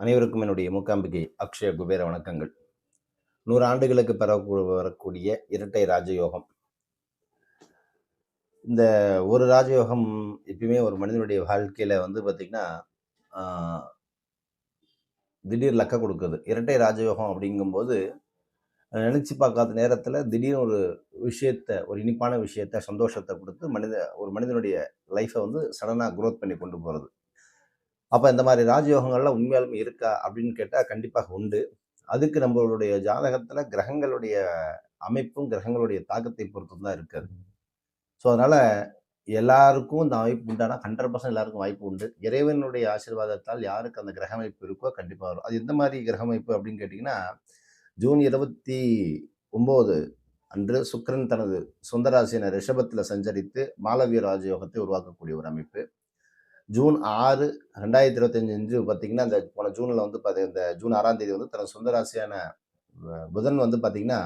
அனைவருக்கும் என்னுடைய மூக்காம்பிகை அக்ஷய குபேர வணக்கங்கள். நூறு ஆண்டுகளுக்கு பிறகு வரக்கூடிய இரட்டை ராஜயோகம். இந்த ஒரு ராஜயோகம் எப்பயுமே ஒரு மனிதனுடைய வாழ்க்கையில் வந்து பார்த்திங்கன்னா திடீர் லக்க கொடுக்குது. இரட்டை ராஜயோகம் அப்படிங்கும்போது நினச்சி பார்க்காத நேரத்தில் திடீர்னு ஒரு விஷயத்த ஒரு இனிப்பான விஷயத்த சந்தோஷத்தை கொடுத்து மனித ஒரு மனிதனுடைய லைஃப்பை வந்து சடனாக குரோத் பண்ணி கொண்டு போகிறது அப்போ இந்த மாதிரி ராஜயோகங்கள்லாம் உண்மையாலுமே இருக்கா அப்படின்னு கேட்டால் கண்டிப்பாக உண்டு. அதுக்கு நம்மளுடைய ஜாதகத்தில் கிரகங்களுடைய அமைப்பும் கிரகங்களுடைய தாக்கத்தை பொறுத்து தான் இருக்குது ஸோ அதனால் எல்லாருக்கும் இந்த அமைப்பு உண்டானா ஹண்ட்ரட் பர்சன்ட் எல்லாருக்கும் வாய்ப்பு உண்டு. இறைவனுடைய ஆசீர்வாதத்தால் யாருக்கு அந்த கிரக அமைப்பு இருக்கோ கண்டிப்பாக வரும். அது எந்த மாதிரி கிரக அமைப்பு அப்படின்னு கேட்டிங்கன்னா ஜூன் இருபத்தி ஒம்பது அன்று சுக்கரன் தனது சொந்த ரிஷபத்தில் சஞ்சரித்து மாலவிய ராஜயோகத்தை உருவாக்கக்கூடிய ஒரு அமைப்பு. ஜூன் ஆறு ரெண்டாயிரத்தி இருபத்தஞ்சு அஞ்சு பார்த்தீங்கன்னா இந்த போன ஜூனில் வந்து பார்த்தி இந்த ஜூன் ஆறாம் தேதி வந்து தனது சொந்த ராசியான புதன் வந்து பார்த்தீங்கன்னா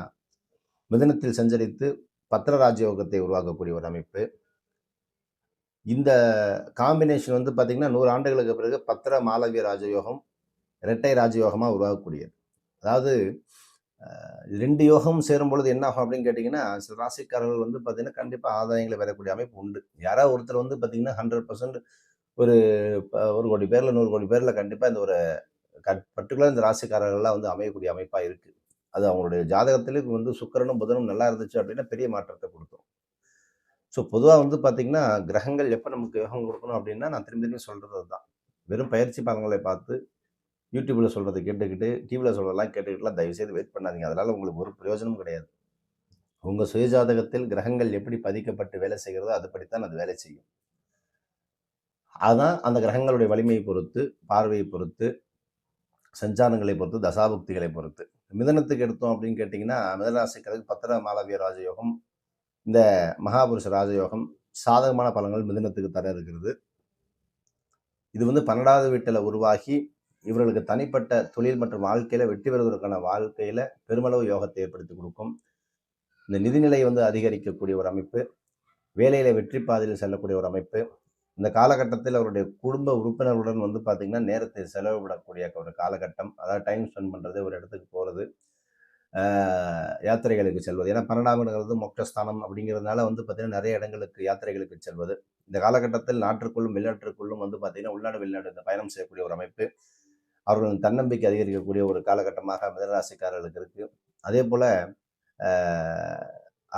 மிதனத்தில் சஞ்சரித்து பத்திர ராஜயோகத்தை உருவாக்கக்கூடிய ஒரு அமைப்பு. இந்த காம்பினேஷன் வந்து பார்த்தீங்கன்னா நூறு ஆண்டுகளுக்கு பிறகு பத்திர மாலவிய ராஜயோகம் இரட்டை ராஜயோகமாக உருவாகக்கூடியது. அதாவது ரெண்டு யோகம் சேரும் பொழுது என்ன ஆகும் அப்படின்னு கேட்டிங்கன்னா சில ராசிக்காரர்கள் வந்து பார்த்தீங்கன்னா கண்டிப்பாக ஆதாயங்களை பெறக்கூடிய அமைப்பு உண்டு. யாராவது ஒருத்தர் வந்து பார்த்தீங்கன்னா ஹண்ட்ரட் பர்சன்ட் ஒரு ஒரு கோடி பேரில் நூறு கோடி பேரில் கண்டிப்பாக இந்த ஒரு கட் பர்டிகுலர் இந்த ராசிக்காரர்கள்லாம் வந்து அமையக்கூடிய அமைப்பாக இருக்குது அது அவங்களுடைய ஜாதகத்திலே வந்து சுக்கரனும் புதனும் நல்லா இருந்துச்சு அப்படின்னா பெரிய மாற்றத்தை கொடுத்தோம் ஸோ பொதுவாக வந்து பார்த்திங்கன்னா கிரகங்கள் எப்போ நமக்கு யோகம் கொடுக்கணும் அப்படின்னா நான் திரும்பி திரும்பி சொல்கிறது தான் வெறும் பயிற்சி பலன்களை பார்த்து யூடியூப்பில் சொல்கிறத கேட்டுக்கிட்டு டிவியில் சொல்கிறதெல்லாம் கேட்டுக்கிட்டுலாம் தயவுசெய்து வெயிட் பண்ணாதீங்க. அதனால் உங்களுக்கு ஒரு பிரயோஜனமும் கிடையாது. உங்கள் சுயஜாதகத்தில் கிரகங்கள் எப்படி பதிக்கப்பட்டு வேலை செய்கிறதோ அதுபடித்தான் அது வேலை செய்யும். அதுதான் அந்த கிரகங்களுடைய வலிமையை பொறுத்து பார்வையை பொறுத்து சஞ்சாரங்களை பொறுத்து தசாபுக்திகளை பொறுத்து. மிதனத்துக்கு எடுத்தோம் அப்படின்னு கேட்டிங்கன்னா மிதனராசிக்கிறதுக்கு பத்திர மாளவிய ராஜயோகம் இந்த மகாபுருஷ ராஜயோகம் சாதகமான பலன்கள் மிதனத்துக்கு தர இருக்கிறது. இது வந்து பன்னெண்டாவது வீட்டில் உருவாகி இவர்களுக்கு தனிப்பட்ட தொழில் மற்றும் வாழ்க்கையில் வெற்றி பெறுவதற்கான வாழ்க்கையில் பெருமளவு யோகத்தை ஏற்படுத்தி கொடுக்கும். இந்த நிதிநிலை வந்து அதிகரிக்கக்கூடிய ஒரு அமைப்பு. வேலையில் வெற்றி பாதையில் செல்லக்கூடிய ஒரு அமைப்பு. இந்த காலகட்டத்தில் அவருடைய குடும்ப உறுப்பினர்களுடன் வந்து பார்த்திங்கன்னா நேரத்தை செலவிடக்கூடிய ஒரு காலகட்டம். அதாவது டைம் ஸ்பெண்ட் பண்ணுறது ஒரு இடத்துக்கு போகிறது யாத்திரைகளுக்கு செல்வது. ஏன்னா பன்னெண்டாம் இடங்கிறது மோட்சஸ்தானம் அப்படிங்கிறதுனால வந்து பார்த்திங்கன்னா நிறைய இடங்களுக்கு யாத்திரைகளுக்கு செல்வது. இந்த காலகட்டத்தில் நாட்டிற்குள்ளும் வெளிநாட்டிற்குள்ளும் வந்து பார்த்திங்கன்னா உள்நாடு வெளிநாடு இந்த பயணம் செய்யக்கூடிய ஒரு அமைப்பு. அவர்களின் தன்னம்பிக்கை அதிகரிக்கக்கூடிய ஒரு காலகட்டமாக மிதராசிக்காரர்களுக்கு இருக்குது அதே போல்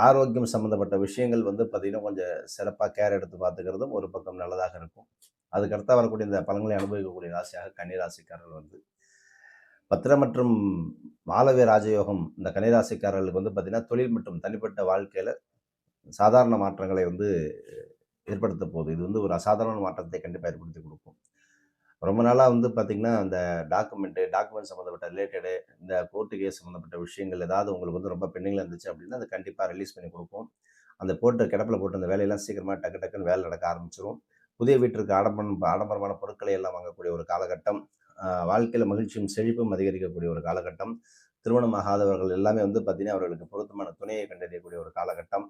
ஆரோக்கியம் சம்மந்தப்பட்ட விஷயங்கள் வந்து பார்த்திங்கன்னா கொஞ்சம் சிறப்பாக கேர் எடுத்து பார்த்துக்கிறதும் ஒரு பக்கம் நல்லதாக இருக்கும். அதுக்கடுத்தா வரக்கூடிய இந்த பலன்களை அனுபவிக்கக்கூடிய ராசியாக கன்னிராசிக்காரர்கள் வந்து பத்திரம் மற்றும் மாலவிய ராஜயோகம் இந்த கன்னிராசிக்காரர்களுக்கு வந்து பார்த்திங்கன்னா தொழில் மற்றும் தனிப்பட்ட வாழ்க்கையில் சாதாரண மாற்றங்களை வந்து ஏற்படுத்த போகுது. இது வந்து ஒரு அசாதாரண மாற்றத்தை கண்டிப்பாக ஏற்படுத்தி கொடுக்கும். ரொம்ப நாளாக வந்து பார்த்திங்கன்னா அந்த டாக்குமெண்ட்டு டாக்குமெண்ட் சம்மந்தப்பட்ட ரிலேட்டடு இந்த கோர்ட்டு கேஸ் சம்மந்தப்பட்ட விஷயங்கள் ஏதாவது உங்களுக்கு வந்து ரொம்ப பெண்டிங்கில் இருந்துச்சு அப்படின்னா அது கண்டிப்பாக ரிலீஸ் பண்ணி கொடுப்போம். அந்த போட்டு கிடப்பில் போட்டு அந்த வேலையெல்லாம் சீக்கிரமாக டக்கு டக்குன்னு வேலை நடக்க ஆரம்பிச்சிடும் புதிய வீட்டிற்கு ஆடம்பரம் ஆடம்பரமான பொருட்களை எல்லாம் வாங்கக்கூடிய ஒரு காலகட்டம் வாழ்க்கையில் மகிழ்ச்சியும் செழிப்பும் அதிகரிக்கக்கூடிய ஒரு காலகட்டம் திருமணமாகாதவர்கள் எல்லாமே வந்து பார்த்தீங்கன்னா அவர்களுக்கு பொருத்தமான துணையை கண்டறியக்கூடிய ஒரு காலகட்டம்.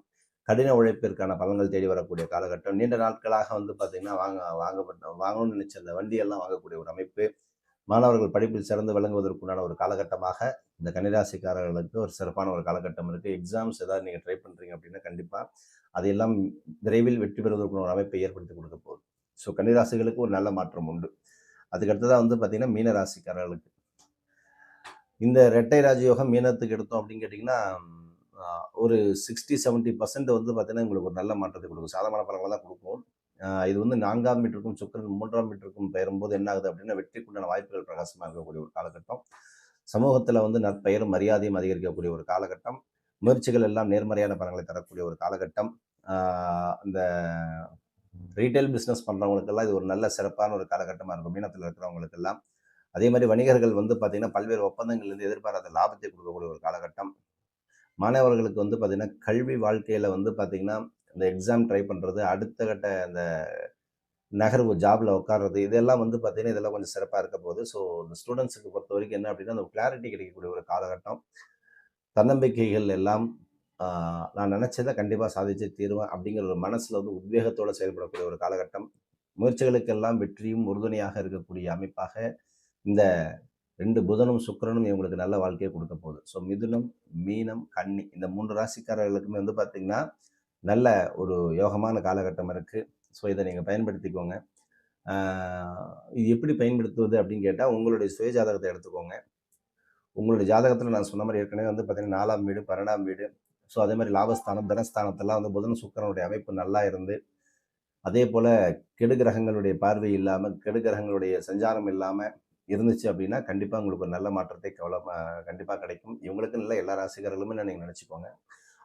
கடின உழைப்பிற்கான பலன்கள் தேடி வரக்கூடிய காலகட்டம். நீண்ட நாட்களாக வந்து பார்த்தீங்கன்னா வாங்க வாங்கப்பட்ட வாங்கணும்னு நினைச்ச அந்த வண்டியெல்லாம் வாங்கக்கூடிய ஒரு அமைப்பு மாணவர்கள் படிப்பில் சிறந்து விளங்குவதற்குண்டான ஒரு காலகட்டமாக இந்த கன்னிராசிக்காரர்களுக்கு ஒரு சிறப்பான ஒரு காலகட்டம் இருக்குது எக்ஸாம்ஸ் ஏதாவது நீங்கள் ட்ரை பண்ணுறீங்க அப்படின்னா கண்டிப்பாக அதையெல்லாம் விரைவில் வெற்றி பெறுவதற்குள்ள ஒரு அமைப்பை ஏற்படுத்தி கொடுக்க போகுது. ஸோ கன்னிராசிகளுக்கு ஒரு நல்ல மாற்றம் உண்டு. அதுக்கடுத்ததாக வந்து பார்த்திங்கன்னா மீனராசிக்காரர்களுக்கு. இந்த ரெட்டை ராஜயோகம் மீனத்துக்கு எடுத்தோம் அப்படின்னு கேட்டிங்கன்னா ஒரு சிக்ஸ்டி செவன்ட்டி பர்சன்ட் வந்து பார்த்தீங்கன்னா உங்களுக்கு ஒரு நல்ல மாற்றத்தை கொடுக்கும். சாதமான பலன்களை தான் கொடுக்கும். இது வந்து நான்காம் மீட்டருக்கும் சுக்கரன் மூன்றாம் மீட்டருக்கும் பெயரும்போது என்ன ஆகுது அப்படின்னா வெற்றிக்குண்டான வாய்ப்புகள் பிரகாசமாக இருக்கக்கூடிய ஒரு காலகட்டம். சமூகத்தில் வந்து நற்பெயரும் மரியாதையும் அதிகரிக்கக்கூடிய ஒரு காலகட்டம். முயற்சிகள் எல்லாம் நேர்மறையான பலன்களை தரக்கூடிய ஒரு காலகட்டம். இந்த ரீட்டைல் பிஸ்னஸ் பண்ணுறவங்களுக்கெல்லாம் இது ஒரு நல்ல சிறப்பான ஒரு காலகட்டமாக இருக்கும் மீனத்தில் இருக்கிறவங்களுக்கெல்லாம். அதே மாதிரி வணிகர்கள் வந்து பார்த்திங்கன்னா பல்வேறு ஒப்பந்தங்கள்லேருந்து எதிர்பாராத லாபத்தை கொடுக்கக்கூடிய ஒரு காலகட்டம். மாணவர்களுக்கு வந்து பார்த்திங்கன்னா கல்வி வாழ்க்கையில் வந்து பார்த்திங்கன்னா இந்த எக்ஸாம் ட்ரை பண்ணுறது அடுத்த கட்ட அந்த நகர்வு ஜாபில் உட்கார்றது இதெல்லாம் வந்து பார்த்திங்கன்னா இதெல்லாம் கொஞ்சம் சிறப்பாக இருக்க போகுது. ஸோ இந்த ஸ்டூடெண்ட்ஸுக்கு பொறுத்த வரைக்கும் என்ன அப்படின்னா அந்த கிளாரிட்டி கிடைக்கக்கூடிய ஒரு காலகட்டம். தன்னம்பிக்கைகள் எல்லாம் நான் நினச்சதை கண்டிப்பாக சாதிச்சு தீருவேன் அப்படிங்கிற ஒரு மனசில் வந்து உத்வேகத்தோடு செயல்படக்கூடிய ஒரு காலகட்டம். முயற்சிகளுக்கெல்லாம் வெற்றியும் உறுதுணையாக இருக்கக்கூடிய அமைப்பாக இந்த ரெண்டு புதனும் சுக்கிரனும் இவங்களுக்கு நல்ல வாழ்க்கையை கொடுக்க போகுது. ஸோ மிதுனம் மீனம் கன்னி இந்த மூன்று ராசிக்காரர்களுக்குமே வந்து பார்த்திங்கன்னா நல்ல ஒரு யோகமான காலகட்டம் இருக்குது ஸோ இதை நீங்கள் பயன்படுத்திக்கோங்க. இது எப்படி பயன்படுத்துவது அப்படின்னு கேட்டால் உங்களுடைய சுய ஜாதகத்தை எடுத்துக்கோங்க. உங்களுடைய ஜாதகத்தில் நான் சொன்ன மாதிரி ஏற்கனவே வந்து பார்த்தீங்கன்னா நாலாம் வீடு பன்னெண்டாம் வீடு. ஸோ அதே மாதிரி லாபஸ்தானம் தனஸ்தானத்தெல்லாம் வந்து புதன் சுக்கிரனுடைய அமைப்பு நல்லா இருந்து அதே போல் கெடு கிரகங்களுடைய பார்வை இல்லாமல் கெடு கிரகங்களுடைய சஞ்சாரம் இல்லாமல் இருந்துச்சு அப்படின்னா கண்டிப்பாக உங்களுக்கு ஒரு நல்ல மாற்றத்தை கவலை கண்டிப்பாக கிடைக்கும். இவங்களுக்கு நல்ல எல்லா ராசிகர்களுமே நீங்கள் நினச்சிக்கோங்க.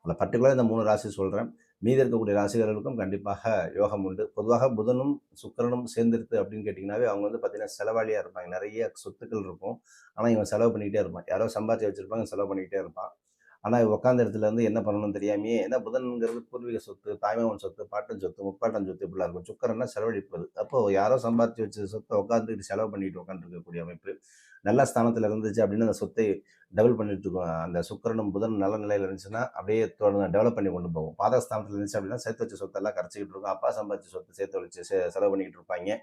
அதில் பர்டிகுலராக இந்த மூணு ராசி சொல்கிறேன் மீதி இருக்கக்கூடிய ராசிகர்களுக்கும் கண்டிப்பாக யோகம் உண்டு. பொதுவாக புதனும் சுக்கிரனும் சேர்ந்துருது அப்படின்னு கேட்டிங்கனாவே அவங்க வந்து பார்த்திங்கன்னா செலவாளியாக இருப்பாங்க. நிறைய சொத்துக்கள் இருக்கும். ஆனால் இவன் செலவு பண்ணிக்கிட்டே இருப்பான். யாரோ சம்பாதிச்சு வச்சுருப்பாங்க செலவு பண்ணிக்கிட்டே இருப்பான். ஆனால் உட்காந்த இடத்துல இருந்து என்ன பண்ணணும்னு தெரியாமையே ஏன்னா புதன்ங்கிறது பூர்வீக சொத்து தாய்மாமன் சொத்து பாட்டன் சொத்து முப்பாட்டன் சொத்து இப்படிலாம் இருக்கும். சுக்கரன்னா செலவழிப்பது. அப்போ யாரோ சம்பாதிச்சு வச்ச சொத்தை உட்காந்துட்டு செலவு பண்ணிட்டு உட்காந்துருக்கக்கூடிய அமைப்பு நல்ல ஸ்தானத்தில் இருந்துச்சு அப்படின்னு அந்த சொத்தை டபுள் பண்ணிட்டு இருக்கோம். அந்த சுக்கரனும் புதன் நல்ல நிலையில் இருந்துச்சுன்னா அப்படியே தொடர்ந்து டெவலப் பண்ணி கொண்டு போகும் பாதஸ்தானத்தில் இருந்துச்சு அப்படின்னா சேர்த்து வச்ச சொத்தெல்லாம் கரைச்சிக்கிட்டு இருக்கும். அப்பா சம்பாதிச்ச சொத்தை சேர்த்து வச்சு செ- செலவு பண்ணிக்கிட்டு இருப்பாங்க.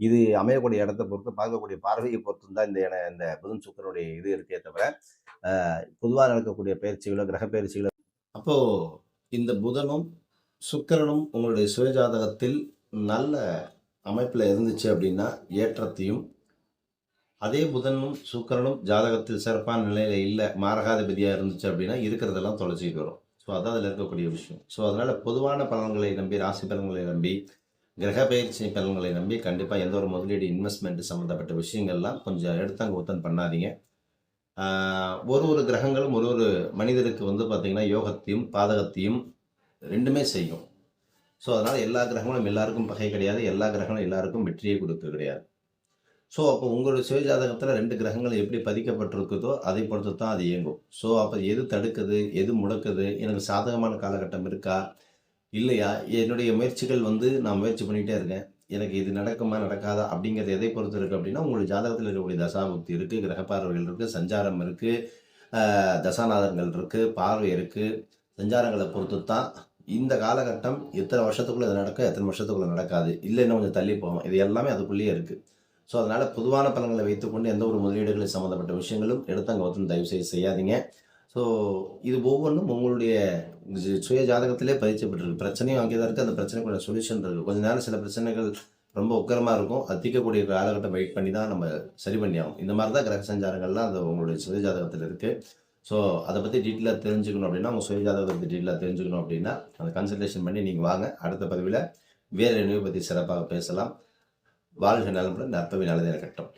இது அமையக்கூடிய இடத்த பொறுத்து பார்க்கக்கூடிய பார்வையை பொறுத்து தான் இந்த இட- இந்த புதன் சுக்கரனுடைய இது இருக்கே தவிர பொதுவாக நடக்கக்கூடிய பயிற்சிகளோ கிரக பயிற்சிகளோ. அப்போ இந்த புதனும் சுக்கிரனும் உங்களுடைய சுயஜாதகத்தில் நல்ல அமைப்பில் இருந்துச்சு அப்படின்னா ஏற்றத்தையும் அதே புதனும் சுக்கிரனும் ஜாதகத்தில் சிறப்பான நிலையில் இல்லை மாரகாதிபதியாக இருந்துச்சு அப்படின்னா இருக்கிறதெல்லாம் தொலைச்சிட்டு வரும். ஸோ அதான் அதில் இருக்கக்கூடிய விஷயம். ஸோ அதனால் பொதுவான பலன்களை நம்பி ராசி பலன்களை நம்பி கிரக பயிற்சி பலன்களை நம்பி கண்டிப்பாக எந்த ஒரு முதலீடு இன்வெஸ்ட்மெண்ட் சம்மந்தப்பட்ட விஷயங்கள்லாம் கொஞ்சம் எடுத்தாங்க ஒத்தன் பண்ணாதீங்க. ஒரு ஒரு கிரகங்களும் ஒரு ஒரு மனிதருக்கு வந்து பார்த்திங்கன்னா யோகத்தையும் பாதகத்தையும் ரெண்டுமே செய்யும். ஸோ அதனால் எல்லா கிரகங்களும் எல்லாருக்கும் பகை கிடையாது எல்லா கிரகங்களும் எல்லாருக்கும் வெற்றியை கொடுக்க கிடையாது. ஸோ அப்போ உங்களுடைய சுயஜாதகத்தில் ரெண்டு கிரகங்கள் எப்படி பதிக்கப்பட்டிருக்குதோ அதை பொறுத்து தான் அது இயங்கும். ஸோ அப்போ எது தடுக்குது எது முடக்குது எனக்கு சாதகமான காலகட்டம் இருக்கா இல்லையா? என்னுடைய முயற்சிகள் வந்து நான் முயற்சி பண்ணிகிட்டே இருக்கேன். எனக்கு இது நடக்குமா நடக்காதா? அப்படிங்கிறது எதை பொறுத்து இருக்குது அப்படின்னா உங்களுடைய ஜாதகத்தில் இருக்கக்கூடிய தசாபுக்தி இருக்குது கிரக பார்வைகள் இருக்குது சஞ்சாரம் இருக்குது தசாநாதங்கள் இருக்குது பார்வை இருக்குது சஞ்சாரங்களை பொறுத்து தான் இந்த காலகட்டம் எத்தனை வருஷத்துக்குள்ளே இது நடக்கும் எத்தனை வருஷத்துக்குள்ளே நடக்காது. இல்லை இன்னும் கொஞ்சம் தள்ளி போவோம் இது எல்லாமே அதுக்குள்ளேயே இருக்குது ஸோ அதனால் பொதுவான பலன்களை வைத்துக்கொண்டு எந்த ஒரு முதலீடுகளை சம்மந்தப்பட்ட விஷயங்களும் எடுத்தங்க ஒருத்தன் தயவு செய்து செய்யாதீங்க. ஸோ இது ஒவ்வொன்றும் உங்களுடைய சுய ஜாதகத்திலே பதிச்சப்பட்டிருக்கு பிரச்சனையும் அங்கே தான் இருக்குது அந்த பிரச்சனைக்குள்ள சொல்யூஷன் இருக்குது கொஞ்ச நேரம் சில பிரச்சனைகள் ரொம்ப உக்கரமாக இருக்கும். அத்திக்கக்கூடிய காலகட்டம் வெயிட் பண்ணி தான் நம்ம சரி பண்ணி ஆகும் இந்த மாதிரி தான் கிரக சஞ்சாரங்கள்லாம் அது உங்களுடைய சுய ஜாதகத்தில் இருக்குது ஸோ அதை பற்றி டீட்டெயிலாக தெரிஞ்சுக்கணும் அப்படின்னா உங்கள் சுய ஜாதகத்தை பற்றி டீட்டெயிலாக தெரிஞ்சுக்கணும் அப்படின்னா அந்த கன்சல்டேஷன் பண்ணி நீங்கள் வாங்க. அடுத்த பதிவில் வேறு நினைவு பற்றி சிறப்பாக பேசலாம். வாழ்க நலமுடன். நற்பவி நல்லதே கட்டம்.